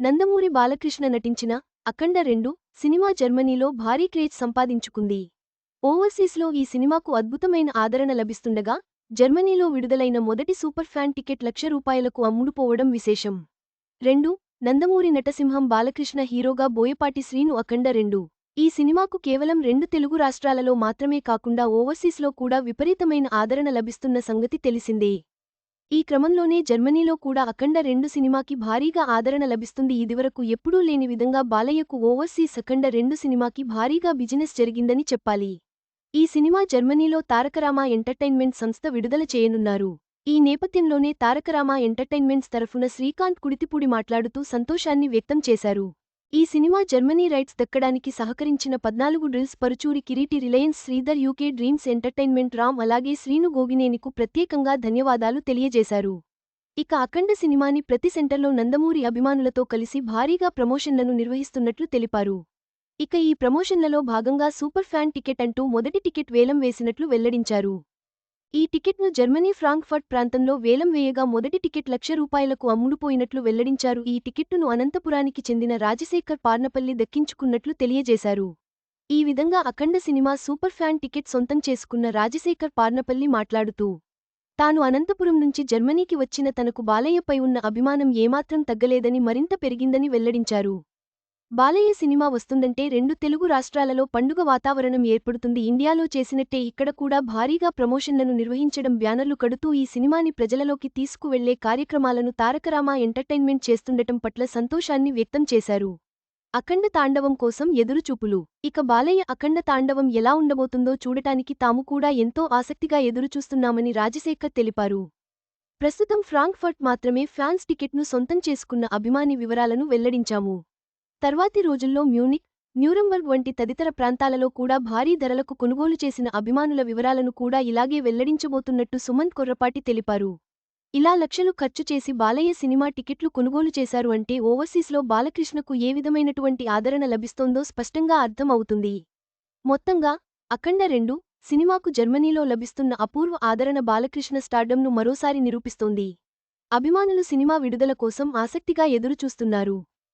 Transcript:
నందమూరి బాలకృష్ణ నటించిన అఖండ రెండు సినిమా జర్మనీలో భారీ క్రేజ్ సంపాదించుకుంది. ఓవర్సీస్లో ఈ సినిమాకు అద్భుతమైన ఆదరణ లభిస్తుండగా జర్మనీలో విడుదలైన మొదటి సూపర్ ఫ్యాన్ టికెట్ లక్ష రూపాయలకు అమ్ముడుపోవడం విశేషం. రెండు నందమూరి నటసింహం బాలకృష్ణ హీరోగా బోయపాటి శ్రీను అఖండ రెండు. ఈ సినిమాకు కేవలం రెండు తెలుగు రాష్ట్రాలలో మాత్రమే కాకుండా ఓవర్సీస్లో కూడా విపరీతమైన ఆదరణ లభిస్తున్న సంగతి తెలిసిందే. ఈ క్రమంలోనే జర్మనీలో కూడా అఖండ రెండు సినిమాకి భారీగా ఆదరణ లభిస్తుంది. ఇదివరకు ఎప్పుడూ లేని విధంగా బాలయ్యకు ఓవర్సీస్ అఖండ రెండు సినిమాకి భారీగా బిజినెస్ జరిగిందని చెప్పాలి. ఈ సినిమా జర్మనీలో తారకరామా ఎంటర్టైన్మెంట్ సంస్థ విడుదల చేయనున్నారు. ఈ నేపథ్యంలోనే తారకరామా ఎంటర్టైన్మెంట్స్ తరఫున శ్రీకాంత్ కుడితిపూడి మాట్లాడుతూ సంతోషాన్ని వ్యక్తం చేశారు. ఈ సినిమా జర్మనీ రైట్స్ దక్కడానికి సహకరించిన పద్నాలుగు reels Paruchuri Kireeti Reliance Sridhar UK dreams entertainment Ram అలాగే శ్రీను గోగినేనికు ప్రత్యేకంగా ధన్యవాదాలు తెలియజేశారు. ఇక అఖండ సినిమాని ప్రతి సెంటర్లో నందమూరి అభిమానులతో కలిసి భారీగా ప్రమోషన్లను నిర్వహిస్తున్నట్లు తెలిపారు. ఇక ఈ ప్రమోషన్లలో భాగంగా సూపర్ ఫ్యాన్ టికెట్ అంటూ మొదటి టికెట్ వేలం వేసినట్లు వెల్లడించారు. ఈ టికెట్ను జర్మనీ ఫ్రాంక్ఫర్ట్ ప్రాంతంలో వేలం వేయగా మొదటి టికెట్ లక్ష రూపాయలకు అమ్ముడుపోయినట్లు వెల్లడించారు. ఈ టికెట్టును అనంతపురానికి చెందిన రాజశేఖర్ పార్నపల్లి దక్కించుకున్నట్లు తెలియజేశారు. ఈ విధంగా Akhanda cinema super fan ticket సొంతం చేసుకున్న రాజశేఖర్ పార్నపల్లి మాట్లాడుతూ తాను అనంతపురం నుంచి జర్మనీకి వచ్చిన తనకు బాలయ్యపై ఉన్న అభిమానం ఏమాత్రం తగ్గలేదని మరింత పెరిగిందని వెల్లడించారు. బాలయ్య సినిమా వస్తుందంటే రెండు తెలుగు రాష్ట్రాలలో పండుగ వాతావరణం ఏర్పడుతుంది. ఇండియాలో చేసినట్టే ఇక్కడ కూడా భారీగా ప్రమోషన్లను నిర్వహించడం బ్యానర్లు కడుతూ ఈ సినిమాని ప్రజలలోకి తీసుకువెళ్ళే కార్యక్రమాలను తారకరామా ఎంటర్టైన్మెంట్ చేస్తుండటం పట్ల సంతోషాన్ని వ్యక్తం చేశారు. అఖండ తాండవం కోసం ఎదురుచూపులు. ఇక బాలయ్య అఖండ తాండవం ఎలా ఉండబోతుందో చూడటానికి తాము కూడా ఎంతో ఆసక్తిగా ఎదురుచూస్తున్నామని రాజశేఖర్ తెలిపారు. ప్రస్తుతం ఫ్రాంక్ఫర్ట్ మాత్రమే ఫ్యాన్స్ టికెట్ను సొంతం చేసుకున్న అభిమాని వివరాలను వెల్లడించాము. తర్వాతి రోజుల్లో మ్యూనిక్ న్యూరంబర్గ్ వంటి తదితర ప్రాంతాలలో కూడా భారీ ధరలకు కొనుగోలు చేసిన అభిమానుల వివరాలను కూడా ఇలాగే వెల్లడించబోతున్నట్టు సుమంత్ కొర్రపాటి తెలిపారు. ఇలా లక్షలు ఖర్చు చేసి బాలయ్య సినిమా టికెట్లు కొనుగోలు చేశారు అంటే ఓవర్సీస్లో బాలకృష్ణకు ఏ విధమైనటువంటి ఆదరణ లభిస్తోందో స్పష్టంగా అర్థం అవుతుంది. మొత్తంగా అఖండ రెండు సినిమాకు జర్మనీలో లభిస్తున్న అపూర్వ ఆదరణ బాలకృష్ణ స్టార్డంను మరోసారి నిరూపిస్తోంది. అభిమానులు సినిమా విడుదల కోసం ఆసక్తిగా ఎదురుచూస్తున్నారు.